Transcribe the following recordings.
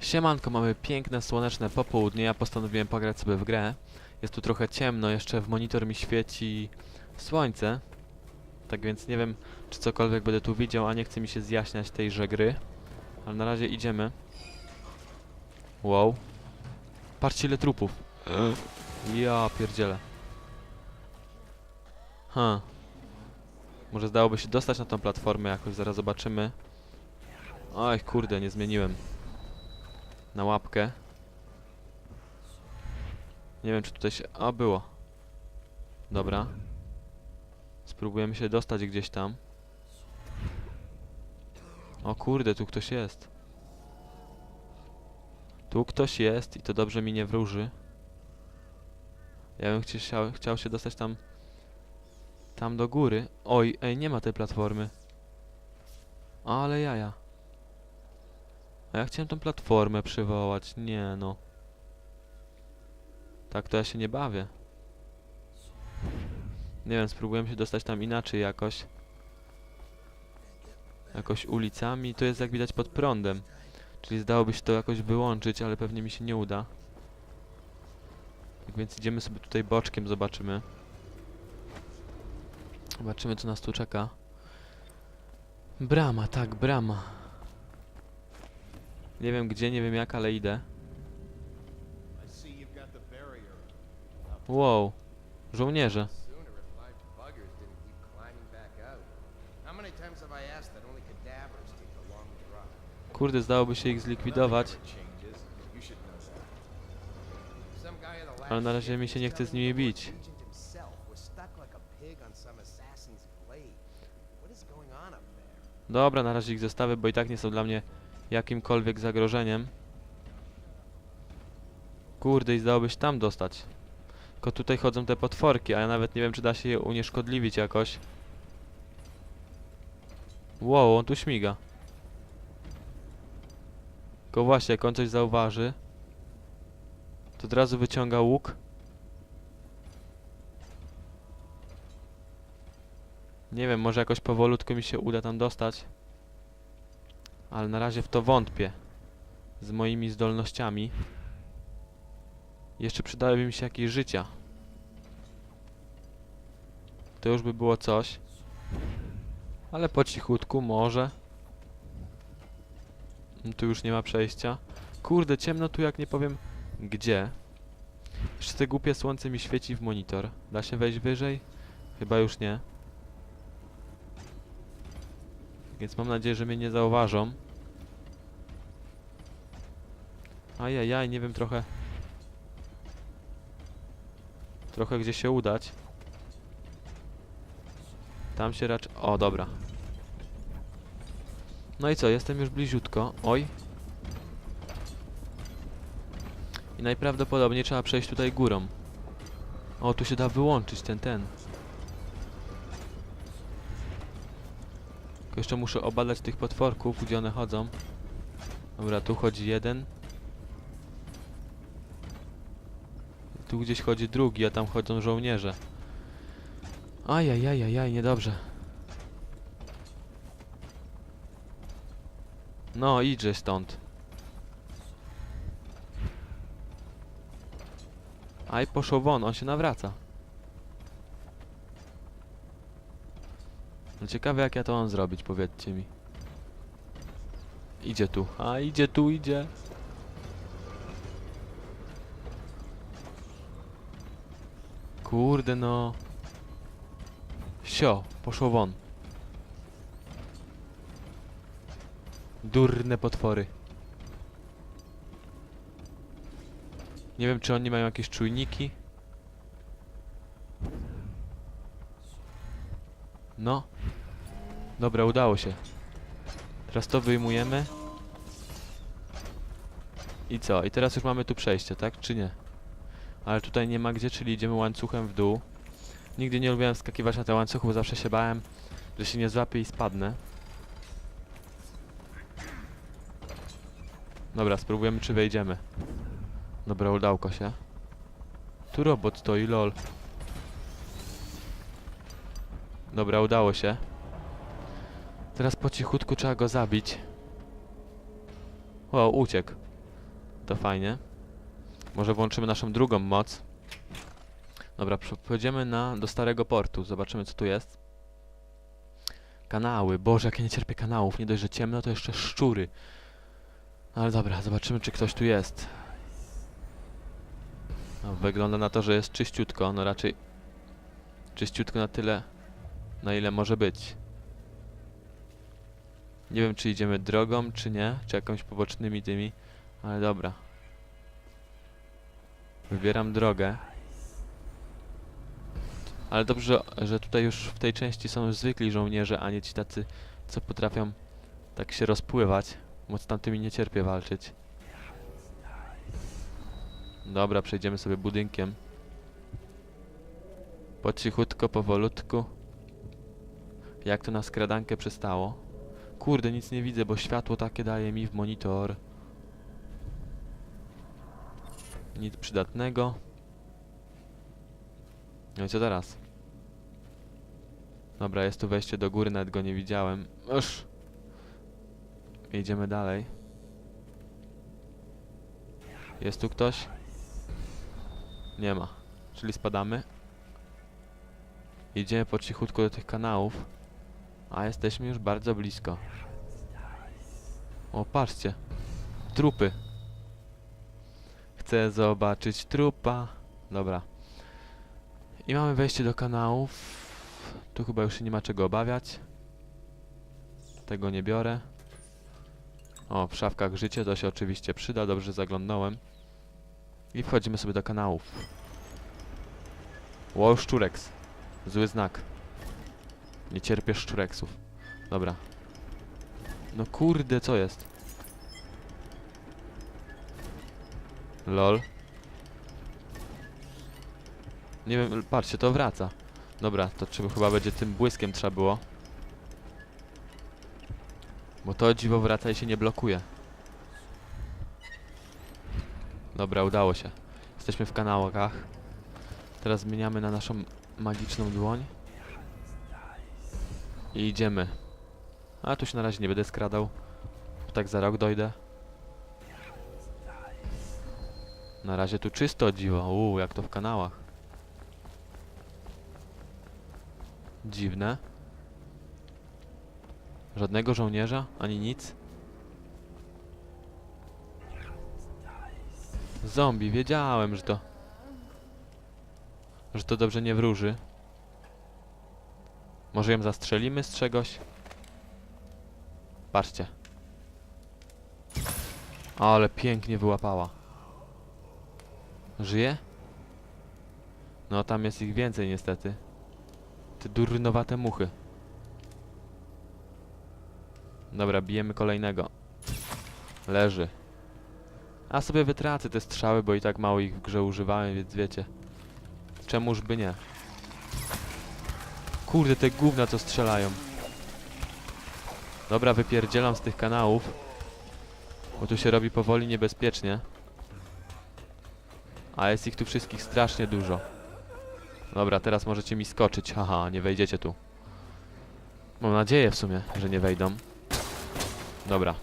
Siemanko, mamy piękne, słoneczne popołudnie. Ja postanowiłem pograć sobie w grę. Jest tu trochę ciemno, jeszcze w monitor mi świeci słońce. Tak więc nie wiem, czy cokolwiek będę tu widział, a nie chce mi się zjaśniać tejże gry. Ale na razie idziemy. Wow. Patrzcie ile trupów. Ja pierdzielę. Ha. Może zdałoby się dostać na tą platformę jakoś, zaraz zobaczymy. Oj, kurde, nie zmieniłem. Na łapkę. Nie wiem, czy tutaj się... A, było. Dobra. Spróbujemy się dostać gdzieś tam. O kurde, tu ktoś jest. Tu ktoś jest i to dobrze mi nie wróży. Ja bym chciał, chciał się dostać tam... Tam do góry. Oj, ej, nie ma tej platformy. Ale jaja. A ja chciałem tą platformę przywołać. Nie no. Tak to ja się nie bawię. Nie wiem, spróbujemy się dostać tam inaczej jakoś. Jakoś ulicami. To jest jak widać pod prądem. Czyli zdałoby się to jakoś wyłączyć, ale pewnie mi się nie uda. Tak więc idziemy sobie tutaj boczkiem, zobaczymy. Zobaczymy, co nas tu czeka. Brama, tak, brama. Nie wiem gdzie, nie wiem jak, ale idę. Wow. Żołnierze. Kurde, zdałoby się ich zlikwidować. Ale na razie mi się nie chce z nimi bić. Dobra, na razie ich zostawię, bo i tak nie są dla mnie jakimkolwiek zagrożeniem. Kurde, i zdałoby się tam dostać. Tylko tutaj chodzą te potworki, a ja nawet nie wiem, czy da się je unieszkodliwić jakoś. Wow, on tu śmiga. Tylko właśnie, jak on coś zauważy, to od razu wyciąga łuk. Nie wiem, może jakoś powolutku mi się uda tam dostać. Ale na razie w to wątpię. Z moimi zdolnościami. Jeszcze przydałyby mi się jakieś życia. To już by było coś. Ale po cichutku może. Tu już nie ma przejścia. Kurde, ciemno tu jak nie powiem gdzie. Jeszcze te głupie słońce mi świeci w monitor. Da się wejść wyżej? Chyba już nie. Więc mam nadzieję, że mnie nie zauważą. Ajajaj, nie wiem trochę... Trochę gdzie się udać. Tam się raczej... O, dobra. No i co, jestem już bliziutko. Oj. I najprawdopodobniej trzeba przejść tutaj górą. O, tu się da wyłączyć ten, ten. Tylko jeszcze muszę obadać tych potworków, gdzie one chodzą. Dobra, tu chodzi jeden. Tu gdzieś chodzi drugi, a tam chodzą żołnierze. Ajajajajaj, niedobrze. No, idźże stąd. Aj, poszło won, on się nawraca. No ciekawe jak ja to mam zrobić, powiedzcie mi. Idzie tu, a idzie tu, idzie. Kurde no. Sio, poszło won. Durne potwory. Nie wiem, czy oni mają jakieś czujniki. No. Dobra, udało się. Teraz to wyjmujemy. I co? I teraz już mamy tu przejście, tak? Czy nie? Ale tutaj nie ma gdzie, czyli idziemy łańcuchem w dół. Nigdy nie lubiłem skakiwać na te łańcuchy, bo zawsze się bałem, że się nie złapię i spadnę. Dobra, spróbujemy czy wejdziemy. Dobra, udałko się. Tu robot stoi, lol. Dobra, udało się. Teraz po cichutku trzeba go zabić. O, uciekł. To fajnie. Może włączymy naszą drugą moc. Dobra, pojedziemy na, do starego portu. Zobaczymy, co tu jest. Kanały. Boże, jak ja nie cierpię kanałów. Nie dość, że ciemno, to jeszcze szczury. No Ale dobra, zobaczymy, czy ktoś tu jest. No, wygląda na to, że jest czyściutko. No raczej czyściutko na tyle, na ile może być. Nie wiem, czy idziemy drogą, czy nie, czy jakąś pobocznymi tymi, ale dobra. Wybieram drogę. Ale dobrze, że tutaj już w tej części są zwykli żołnierze, a nie ci tacy, co potrafią tak się rozpływać. Bo z tamtymi nie cierpię walczyć. Dobra, przejdziemy sobie budynkiem. Po cichutko, powolutku. Jak to na skradankę przystało. Kurde, nic nie widzę, bo światło takie daje mi w monitor. Nic przydatnego. No i co teraz? Dobra, jest tu wejście do góry, nawet go nie widziałem. Uż. Idziemy dalej. Jest tu ktoś? Nie ma. Czyli spadamy. Idziemy po cichutku do tych kanałów. A jesteśmy już bardzo blisko. O, patrzcie. Trupy. Chcę zobaczyć trupa. Dobra. I mamy wejście do kanałów. Tu chyba już się nie ma czego obawiać. Tego nie biorę. O, w szafkach życie to się oczywiście przyda. Dobrze zaglądnąłem. I wchodzimy sobie do kanałów. Ło, szczureks. Zły znak. Nie cierpię szczureksów. Dobra. No kurde, co jest? Lol. Nie wiem, patrzcie, to wraca. Dobra, to trzeba, chyba będzie tym błyskiem trzeba było. Bo to dziwo wraca i się nie blokuje. Dobra, udało się. Jesteśmy w kanałach. Teraz zmieniamy na naszą magiczną dłoń. I idziemy. A tu się na razie nie będę skradał. Tak za rok dojdę. Na razie tu czysto dziwo. Uuu, jak to w kanałach. Dziwne. Żadnego żołnierza, ani nic. Zombie, wiedziałem, że to... Że to dobrze nie wróży. Może ją zastrzelimy z czegoś? Patrzcie. Ale pięknie wyłapała. Żyje? No tam jest ich więcej niestety. Te durnowate muchy. Dobra, bijemy kolejnego. Leży. A sobie wytracę te strzały, bo i tak mało ich w grze używałem, więc wiecie. Czemuż by nie? Kurde, te gówna co strzelają. Dobra, wypierdzielam z tych kanałów. Bo tu się robi powoli niebezpiecznie. A jest ich tu wszystkich strasznie dużo. Dobra, teraz możecie mi skoczyć. Haha, nie wejdziecie tu. Mam nadzieję w sumie, że nie wejdą. Dobra.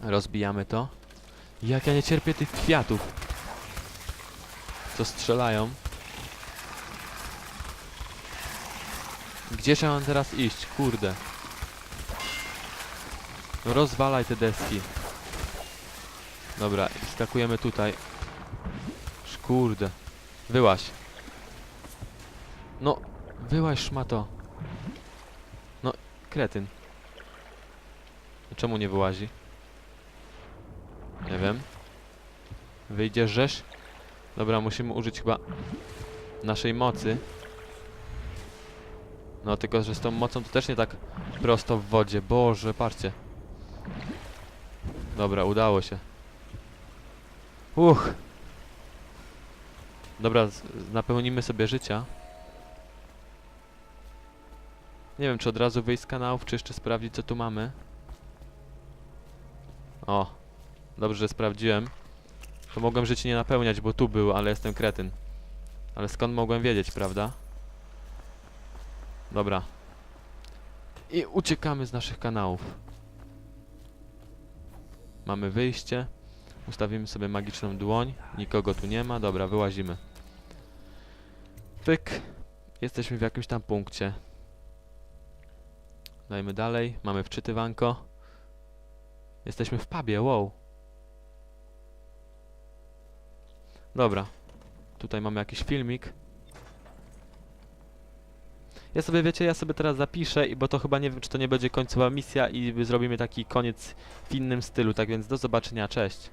Rozbijamy to. Jak ja nie cierpię tych kwiatów. Co strzelają. Gdzież ja mam teraz iść? Kurde. No rozwalaj te deski. Dobra, skakujemy tutaj. Kurde. Wyłaś. No, wyłaś szmato. No, kretyn. Czemu nie wyłazi? Nie wiem. Wyjdziesz rzesz? Dobra, musimy użyć chyba naszej mocy. No, tylko że z tą mocą to też nie tak prosto w wodzie. Boże, patrzcie. Dobra, udało się. Uch. Dobra, napełnimy sobie życia. Nie wiem, czy od razu wyjść z kanałów, czy jeszcze sprawdzić, co tu mamy. O, dobrze, że sprawdziłem. To mogłem życie nie napełniać, bo tu był, ale jestem kretyn. Ale skąd mogłem wiedzieć, prawda? Dobra. I uciekamy z naszych kanałów. Mamy wyjście. Ustawimy sobie magiczną dłoń. Nikogo tu nie ma. Dobra, wyłazimy. Pyk. Jesteśmy w jakimś tam punkcie. Dajmy dalej. Mamy wczytywanko. Jesteśmy w pubie, wow. Dobra. Tutaj mamy jakiś filmik. Ja sobie, wiecie, ja sobie teraz zapiszę, bo to chyba nie wiem, czy to nie będzie końcowa misja i zrobimy taki koniec w innym stylu, tak więc do zobaczenia, cześć.